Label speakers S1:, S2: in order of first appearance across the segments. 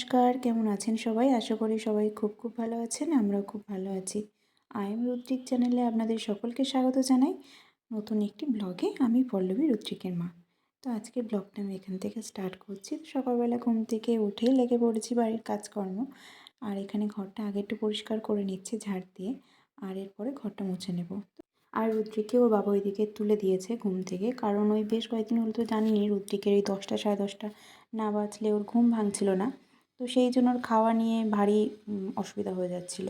S1: নমস্কার, কেমন আছেন সবাই? আশা করি সবাই খুব খুব ভালো আছেন, আমরাও খুব ভালো আছি। আই এম রুদ্রিক চ্যানেলে আপনাদের সকলকে স্বাগত জানাই। নতুন একটি ব্লগে আমি পল্লবী রুদ্রিকের মা। তো আজকে ব্লগটা আমি এখান থেকে স্টার্ট করছি। সকালবেলা ঘুম থেকে উঠেই লেগে পড়েছি বাড়ির কাজকর্ম। আর এখানে ঘরটা আগে একটু পরিষ্কার করে নিচ্ছে ঝাড় দিয়ে, আর এরপরে ঘরটা মুছে নেব। আর রুদ্রিকে ও বাবা ওইদিকে তুলে দিয়েছে ঘুম থেকে। কারণ ওই বেশ কয়েকদিন হলো তো জানিনি, রুদ্রিকের এই দশটা সাড়ে দশটা না বাঁচলে ওর ঘুম ভাঙছিল না। তো সেই জন্য ওর খাওয়া নিয়ে ভারী অসুবিধা হয়ে যাচ্ছিল।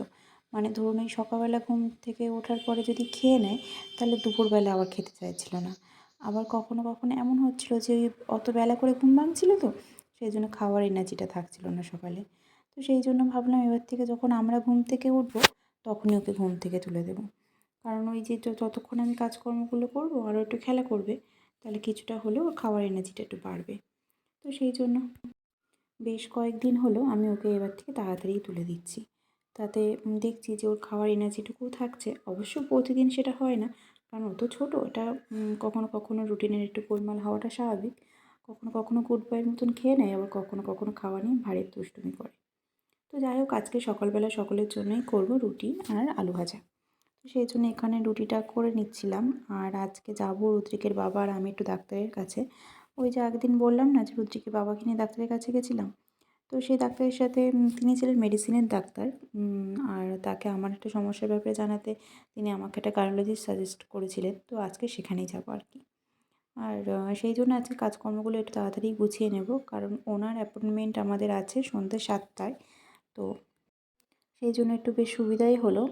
S1: মানে ধরুন এই সকালবেলা ঘুম থেকে ওঠার পরে যদি খেয়ে নেয়, তাহলে দুপুরবেলা আবার খেতে চাইছিল না। আবার কখনো কখনো এমন হচ্ছিল যে ওই অত বেলা করে ঘুম ভাঙছিল তো, সেই জন্য খাওয়ার এনার্জিটা থাকছিল না সকালে। তো সেই জন্য ভাবলাম এবার থেকে যখন আমরা ঘুম থেকে উঠবো, তখনই ওকে ঘুম থেকে তুলে দেবো। কারণ ওই যে যতক্ষণ আমি কাজকর্মগুলো করব আরও একটু খেলা করবে, তাহলে কিছুটা হলেও খাওয়ার এনার্জিটা একটু বাড়বে। তো সেই জন্য বেশ কয়েকদিন হলো আমি ওকে এবার থেকে তাড়াতাড়ি তুলে দিচ্ছি। তাতে দেখছি যে ওর খাওয়ার এনার্জিটুকুও থাকছে। অবশ্য প্রতিদিন সেটা হয় না, কারণ ও তো ছোটো, এটা কখনো কখনো রুটিনের একটু গোলমাল হওয়াটা স্বাভাবিক। কখনো কখনো গুড বয়ের মতন খেয়ে নেয়, আবার কখনো কখনো খাওয়া নিয়ে ভারী দুষ্টুমি করে। তো যাই হোক, আজকে সকালবেলা সকলের জন্যই করব রুটি আর আলু ভাজা। তো সেই জন্য এখানে রুটিটা করে নিচ্ছিলাম। আর আজকে যাব রুদ্রিকের বাবা আর আমি একটু ডাক্তারের কাছে। ওই যে একদিন বললাম না যে রুদ্রিকের বাবাকে নিয়ে ডাক্তারের কাছে গেছিলাম। তো সেই ডাক্তারের সাথে তিনি ছিলেন মেডিসিনের ডাক্তার। আর তাকে আমার একটা সমস্যার ব্যাপারে জানাতে তিনি আমাকে একটা কার্ডিওলজিস্ট সাজেস্ট করেছিলেন। তো আজকে সেখানেই যাব আর কি। আর সেই জন্য আজকে কাজকর্মগুলো একটু তাড়াতাড়ি গুছিয়ে নেব। কারণ ওনার অ্যাপয়েন্টমেন্ট আমাদের আছে সন্ধ্যে সাতটায়। তো সেই জন্য একটু বেশ সুবিধাই হলো।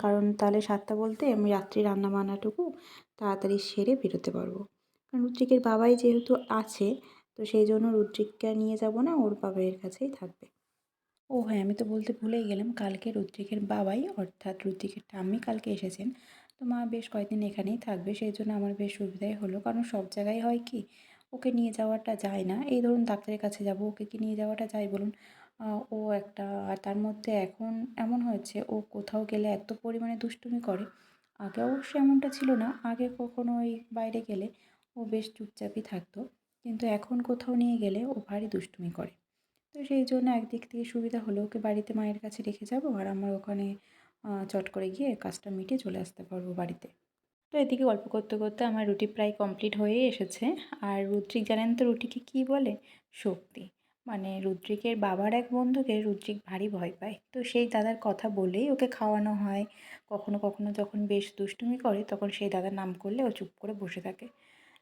S1: কারণ তাহলে সাতটা বলতে আমি রাত্রি রান্না বান্নাটুকু তাড়াতাড়ি সেরে বেরোতে পারব। রুদ্রিকের বাবাই যেহেতু আছে, তো সেই জন্য রুদ্রিককে নিয়ে যাব না, ওর বাবাইয়ের কাছেই থাকবে। ও হ্যাঁ আমি তো বলতে ভুলেই গেলাম, কালকে রুদ্রিকের বাবাই, অর্থাৎ রুদ্রিকের ঠাম্মি কালকে এসেছেন। তো মা বেশ কয়েকদিন এখানেই থাকবে, সেই জন্য আমার বেশ সুবিধাই হলো, কারণ সব জায়গায় হয় কি, ওকে নিয়ে যাওয়াটা যায় না। এই ধরুন ডাক্তারের কাছে যাব, ওকে কি নিয়ে যাওয়াটা যায় বলুন? ও একটা, আর তার মধ্যে এখন এমন হয়েছে, ও কোথাও গেলে এত পরিমাণে দুষ্টুমি করে। আগে অবশ্য এমনটা ছিল না, আগে কখনো ওই বাইরে গেলে ও বেশ চুপচাপই থাকতো। কিন্তু এখন কোথাও নিয়ে গেলে ও ভারী দুষ্টুমি করে। তো সেই জন্য একদিক থেকে সুবিধা হলো ওকে বাড়িতে মায়ের কাছে রেখে যাব আর আমার ওখানে চট করে গিয়ে কাজটা মিটে চলে আসতে পারব বাড়িতে। তো এদিকে গল্প করতে করতে আমার রুটি প্রায় কমপ্লিট হয়ে এসেছে। আর রুদ্রিক জানেন তো রুটিকে কী বলে? শক্তি। মানে রুদ্রিকের বাবার এক বন্ধুকে রুদ্রিক ভারী ভয় পায়। তো সেই দাদার কথা বলেই ওকে খাওয়ানো হয়। কখনো কখনো যখন বেশ দুষ্টুমি করে তখন সেই দাদার নাম করলে ও চুপ করে বসে থাকে।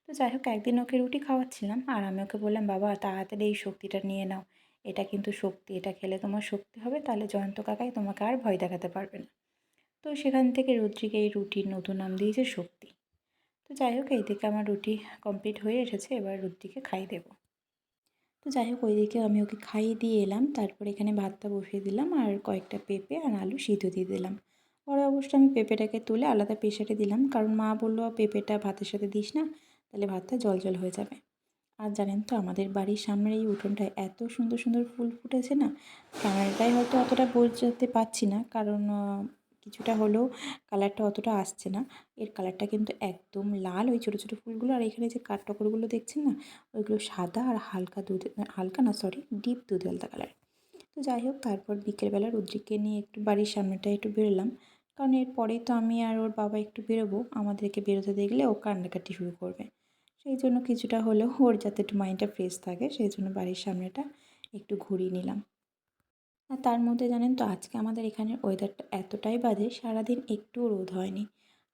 S1: তো যাই হোক একদিন ওকে রুটি খাওয়াচ্ছিলাম। আর আমি ওকে বললাম, বাবা, তাড়াতাড়ি এই শক্তিটা নিয়ে নাও। এটা কিন্তু শক্তি। এটা খেলে তোমার শক্তি হবে। তাহলে জয়ন্ত কাকাই তোমাকে আর ভয় দেখাতে পারবে না। তো সেখান থেকে রুদ্রিকে এই রুটির নতুন নাম দিয়েছে শক্তি। তো যাই হোক এইদিকে আমার রুটি কমপ্লিট হয়ে এসেছে। এবার রুটিকে খাই দেবো। তো যাই হোক ওইদিকে আমি ওকে খাইয়ে দিয়ে এলাম। তারপর এখানে ভাতটা বসিয়ে দিলাম আর কয়েকটা পেঁপে আর আলু সিদ্ধ দিয়ে দিলাম। পরে অবশ্য আমি পেঁপেটাকে তুলে আলাদা প্রেশারে দিলাম। কারণ মা বলল পেঁপেটা ভাতের সাথে দিস না। তাহলে ভাতটা জল জল হয়ে যাবে। আর জানেন তো আমাদের বাড়ির সামনের এই উঠোনটায় এত সুন্দর সুন্দর ফুল ফুটেছে না? ক্যামেরাটায় হয়তো অতটা বোঝাতে পারছি না, কারণ কিছুটা হলেও কালারটা অতটা আসছে না। এর কালারটা কিন্তু একদম লাল ওই ছোটো ছোটো ফুলগুলো। আর এখানে যে কাঠটকরগুলো দেখছেন না? ওইগুলো সাদা আর হালকা দুধ হালকা না সরি ডিপ দুধ আলতা কালার। তো যাই হোক, তারপর বিকেলবেলা রুদ্রিককে নিয়ে একটু বাড়ির সামনেটা একটু বেরোলাম। কারণ এরপরেই তো আমি আর ওর বাবা একটু বেরোবো। আমাদেরকে বেরোতে দেখলে ও কান্নাকাটি শুরু করবে। সেই জন্য কিছুটা হলেও ওর যাতে একটু মাইন্ডটা ফ্রেশ থাকে, সেই জন্য বাড়ির সামনেটা একটু ঘুরিয়ে নিলাম। আর তার মধ্যে জানেন তো, আজকে আমাদের এখানের ওয়েদারটা এতটাই বাজে, সারাদিন একটুও রোদ হয়নি।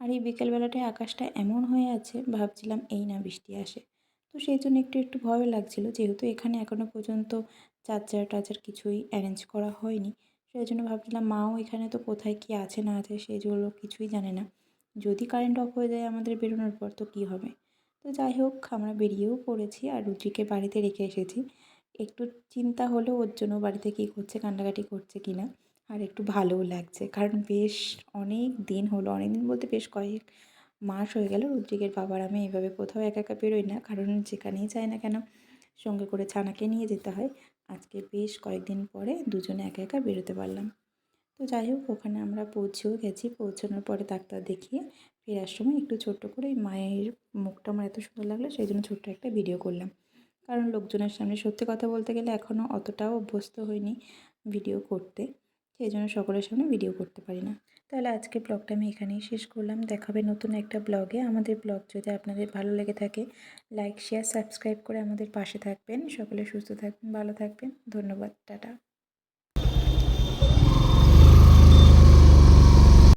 S1: আর এই বিকেলবেলাটায় আকাশটা এমন হয়ে আছে, ভাবছিলাম এই না বৃষ্টি আসে। তো সেই জন্য একটু একটু ভয় লাগছিল, যেহেতু এখানে এখনও পর্যন্ত চার্জার টার্জার কিছুই অ্যারেঞ্জ করা হয়নি। সেই জন্য ভাবছিলাম, মাও এখানে তো কোথায় কী আছে না আছে সেগুলো কিছুই জানে না। যদি কারেন্ট অফ হয়ে যায় আমাদের বেরোনোর পর, তো কী হবে? তো যাই হোক, আমরা বেরিয়েও পড়েছি আর রুচিকে বাড়িতে রেখে এসেছি। একটু চিন্তা হলো ওর জন্য বাড়িতে কী করছে, কান্নাকাটি করছে কি না আর একটু ভালোও লাগছে। কারণ বেশ অনেক দিন হলো, অনেক দিন বলতে বেশ কয়েক মাস হয়ে গেল রুদ্রিকের বাবার আমি এইভাবে কোথাও একা একা বেরোই না। কারণ যেখানেই যাই না কেন, সঙ্গে করে ছানাকে নিয়ে যেতে হয়। আজকে বেশ কয়েকদিন পরে দুজনে একা একা বেরোতে পারলাম। তো যাই হোক, ওখানে আমরা পৌঁছেও গেছি। পৌঁছানোর পরে ডাক্তার দেখিয়ে ফেরার সময় একটু ছোট্ট করে মায়ের মুখটা আমার এত সুন্দর লাগল, সেই জন্য ছোট্ট একটা ভিডিও করলাম। কারণ লোকজনের সামনে সত্যি কথা বলতে গেলে এখনও অতটাও অভ্যস্ত হইনি ভিডিও করতে। সেই জন্য সকলের সামনে ভিডিও করতে পারি না। তাহলে আজকে ব্লগটা আমি এখানেই শেষ করলাম। দেখাবে নতুন একটা ব্লগে আমাদের ব্লগ যদি আপনাদের ভালো লেগে থাকে লাইক শেয়ার সাবস্ক্রাইব করে আমাদের পাশে থাকবেন। সকলে সুস্থ থাকবেন, ভালো থাকবেন। ধন্যবাদ। টাটা।